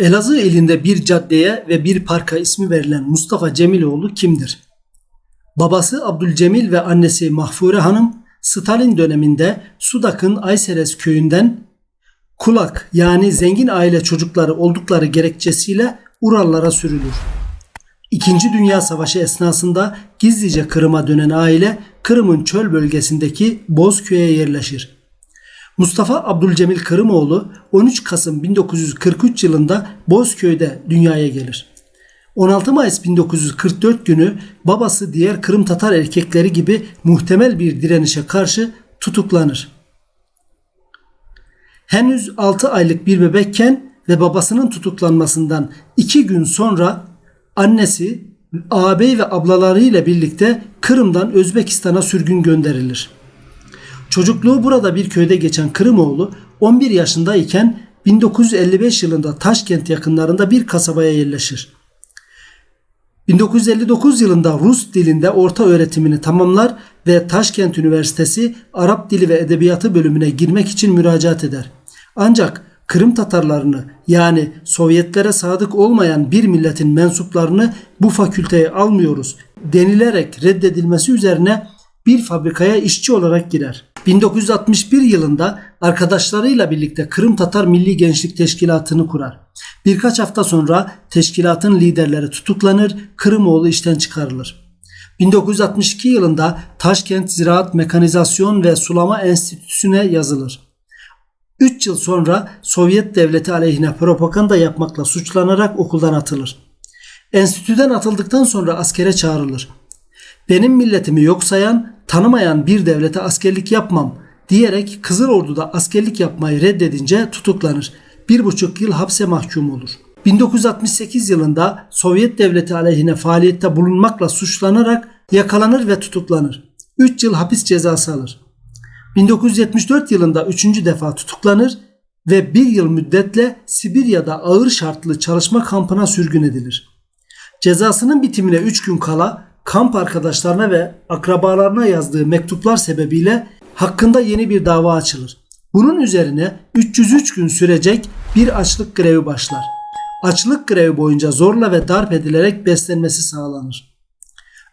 Elazığ ilinde bir caddeye ve bir parka ismi verilen Mustafa Cemiloğlu kimdir? Babası Abdülcemil ve annesi Mahfure Hanım Stalin döneminde Sudak'ın Ayseres köyünden kulak yani zengin aile çocukları oldukları gerekçesiyle Urallara sürülür. İkinci Dünya Savaşı esnasında gizlice Kırım'a dönen aile Kırım'ın çöl bölgesindeki Bozköy'e yerleşir. Mustafa Abdülcemil Kırımoğlu 13 Kasım 1943 yılında Bozköy'de dünyaya gelir. 16 Mayıs 1944 günü babası diğer Kırım Tatar erkekleri gibi muhtemel bir direnişe karşı tutuklanır. Henüz 6 aylık bir bebekken ve babasının tutuklanmasından 2 gün sonra annesi, ağabey ve ablalarıyla birlikte Kırım'dan Özbekistan'a sürgün gönderilir. Çocukluğu burada bir köyde geçen Kırımoğlu 11 yaşındayken 1955 yılında Taşkent yakınlarında bir kasabaya yerleşir. 1959 yılında Rus dilinde orta öğretimini tamamlar ve Taşkent Üniversitesi Arap Dili ve Edebiyatı bölümüne girmek için müracaat eder. Ancak Kırım Tatarlarını yani Sovyetlere sadık olmayan bir milletin mensuplarını bu fakülteye almıyoruz denilerek reddedilmesi üzerine bir fabrikaya işçi olarak girer. 1961 yılında arkadaşlarıyla birlikte Kırım Tatar Milli Gençlik Teşkilatı'nı kurar. Birkaç hafta sonra teşkilatın liderleri tutuklanır, Kırımoğlu işten çıkarılır. 1962 yılında Taşkent Ziraat Mekanizasyon ve Sulama Enstitüsü'ne yazılır. 3 yıl sonra Sovyet devleti aleyhine propaganda yapmakla suçlanarak okuldan atılır. Enstitüden atıldıktan sonra askere çağrılır. Benim milletimi yok sayan, tanımayan bir devlete askerlik yapmam diyerek Kızıl Ordu'da askerlik yapmayı reddedince tutuklanır. Bir buçuk yıl hapse mahkum olur. 1968 yılında Sovyet devleti aleyhine faaliyette bulunmakla suçlanarak yakalanır ve tutuklanır. 3 yıl hapis cezası alır. 1974 yılında 3. defa tutuklanır ve bir yıl müddetle Sibirya'da ağır şartlı çalışma kampına sürgün edilir. Cezasının bitimine 3 gün kala kamp arkadaşlarına ve akrabalarına yazdığı mektuplar sebebiyle hakkında yeni bir dava açılır. Bunun üzerine 303 gün sürecek bir açlık grevi başlar. Açlık grevi boyunca zorla ve darp edilerek beslenmesi sağlanır.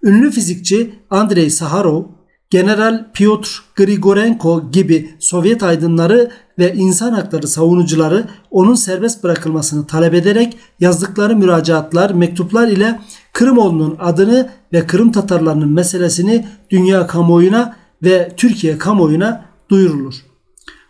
Ünlü fizikçi Andrei Saharov, General Piotr Grigorenko gibi Sovyet aydınları ve insan hakları savunucuları onun serbest bırakılmasını talep ederek yazdıkları müracaatlar, mektuplar ile Kırımoğlu'nun adını ve Kırım Tatarlarının meselesini dünya kamuoyuna ve Türkiye kamuoyuna duyurulur.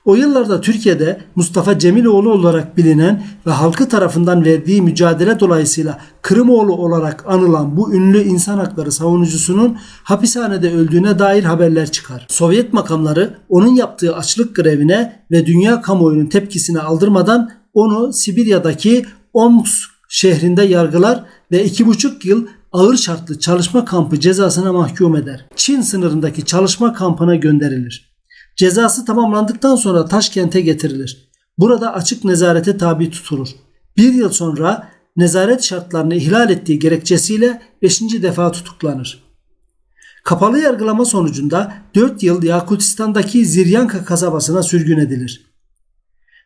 O yıllarda Türkiye'de Mustafa Cemiloğlu olarak bilinen ve halkı tarafından verdiği mücadele dolayısıyla Kırımoğlu olarak anılan bu ünlü insan hakları savunucusunun hapishanede öldüğüne dair haberler çıkar. Sovyet makamları onun yaptığı açlık grevine ve dünya kamuoyunun tepkisine aldırmadan onu Sibirya'daki Omsk şehrinde yargılar ve iki buçuk yıl ağır şartlı çalışma kampı cezasına mahkum eder. Çin sınırındaki çalışma kampına gönderilir. Cezası tamamlandıktan sonra Taşkent'e getirilir. Burada açık nezarete tabi tutulur. Bir yıl sonra nezaret şartlarını ihlal ettiği gerekçesiyle 5. defa tutuklanır. Kapalı yargılama sonucunda 4 yıl Yakutistan'daki Ziryanka kasabasına sürgün edilir.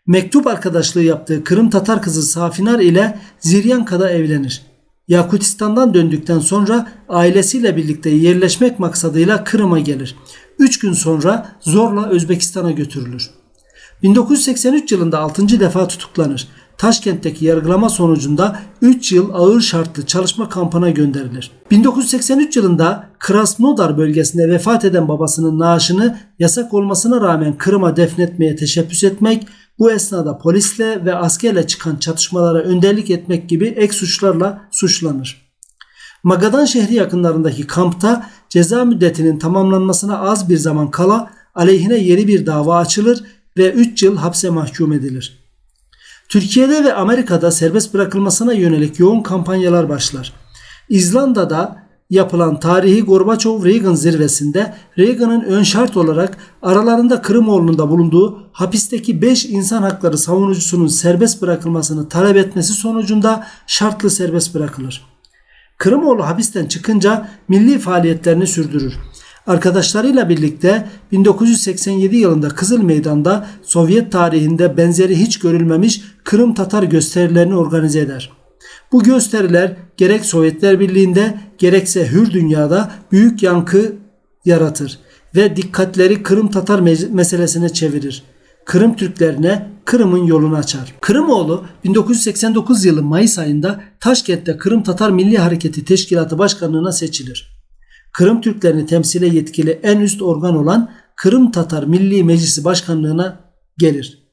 Mektup arkadaşlığı yaptığı Kırım Tatar kızı Safinar ile Ziryanka'da evlenir. Yakutistan'dan döndükten sonra ailesiyle birlikte yerleşmek maksadıyla Kırım'a gelir. 3 gün sonra zorla Özbekistan'a götürülür. 1983 yılında 6. defa tutuklanır. Taşkent'teki yargılama sonucunda 3 yıl ağır şartlı çalışma kampına gönderilir. 1983 yılında Krasnodar bölgesinde vefat eden babasının naaşını yasak olmasına rağmen Kırım'a defnetmeye teşebbüs etmek, bu esnada polisle ve askerle çıkan çatışmalara önderlik etmek gibi ek suçlarla suçlanır. Magadan şehri yakınlarındaki kampta ceza müddetinin tamamlanmasına az bir zaman kala aleyhine yeni bir dava açılır ve 3 yıl hapse mahkum edilir. Türkiye'de ve Amerika'da serbest bırakılmasına yönelik yoğun kampanyalar başlar. İzlanda'da yapılan tarihi Gorbaçov-Reagan zirvesinde Reagan'ın ön şart olarak aralarında Kırımoğlu'nda bulunduğu hapisteki 5 insan hakları savunucusunun serbest bırakılmasını talep etmesi sonucunda şartlı serbest bırakılır. Kırımoğlu hapisten çıkınca milli faaliyetlerini sürdürür. Arkadaşlarıyla birlikte 1987 yılında Kızıl Meydan'da Sovyet tarihinde benzeri hiç görülmemiş Kırım Tatar gösterilerini organize eder. Bu gösteriler gerek Sovyetler Birliği'nde gerekse hür dünyada büyük yankı yaratır ve dikkatleri Kırım Tatar me- meselesine çevirir. Kırım Türklerine Kırım'ın yolunu açar. Kırımoğlu 1989 yılı Mayıs ayında Taşkent'te Kırım Tatar Milli Hareketi Teşkilatı Başkanlığına seçilir. Kırım Türklerini temsile yetkili en üst organ olan Kırım Tatar Milli Meclisi Başkanlığına gelir.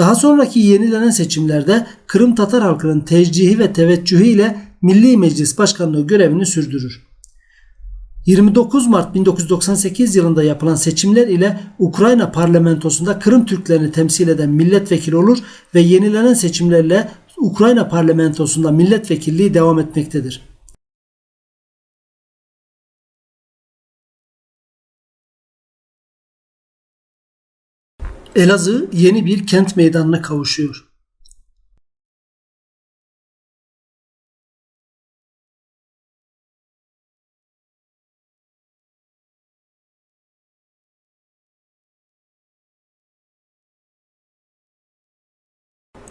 Daha sonraki yenilenen seçimlerde Kırım Tatar halkının tecdihi ve teveccühü ile Milli Meclis Başkanlığı görevini sürdürür. 29 Mart 1998 yılında yapılan seçimler ile Ukrayna parlamentosunda Kırım Türklerini temsil eden milletvekili olur ve yenilenen seçimlerle Ukrayna parlamentosunda milletvekilliği devam etmektedir. Elazığ yeni bir kent meydanına kavuşuyor.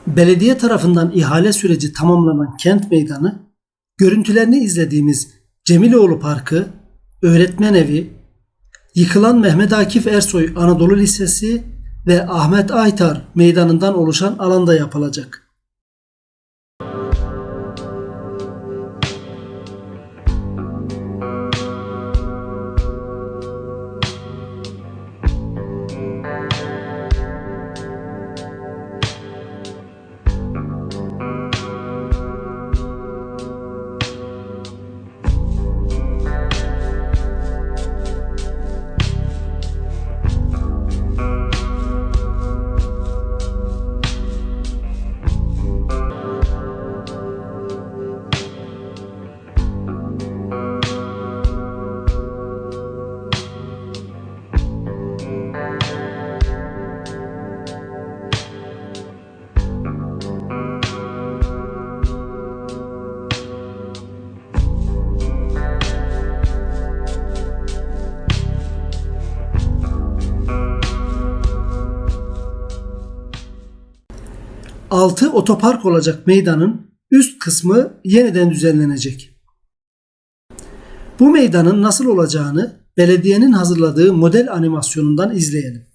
Belediye tarafından ihale süreci tamamlanan kent meydanı, görüntülerini izlediğimiz Cemiloğlu Parkı, Öğretmen Evi, yıkılan Mehmet Akif Ersoy Anadolu Lisesi ve Ahmet Aytar meydanından oluşan alanda yapılacak. Altı otopark olacak meydanın üst kısmı yeniden düzenlenecek. Bu meydanın nasıl olacağını belediyenin hazırladığı model animasyonundan izleyelim.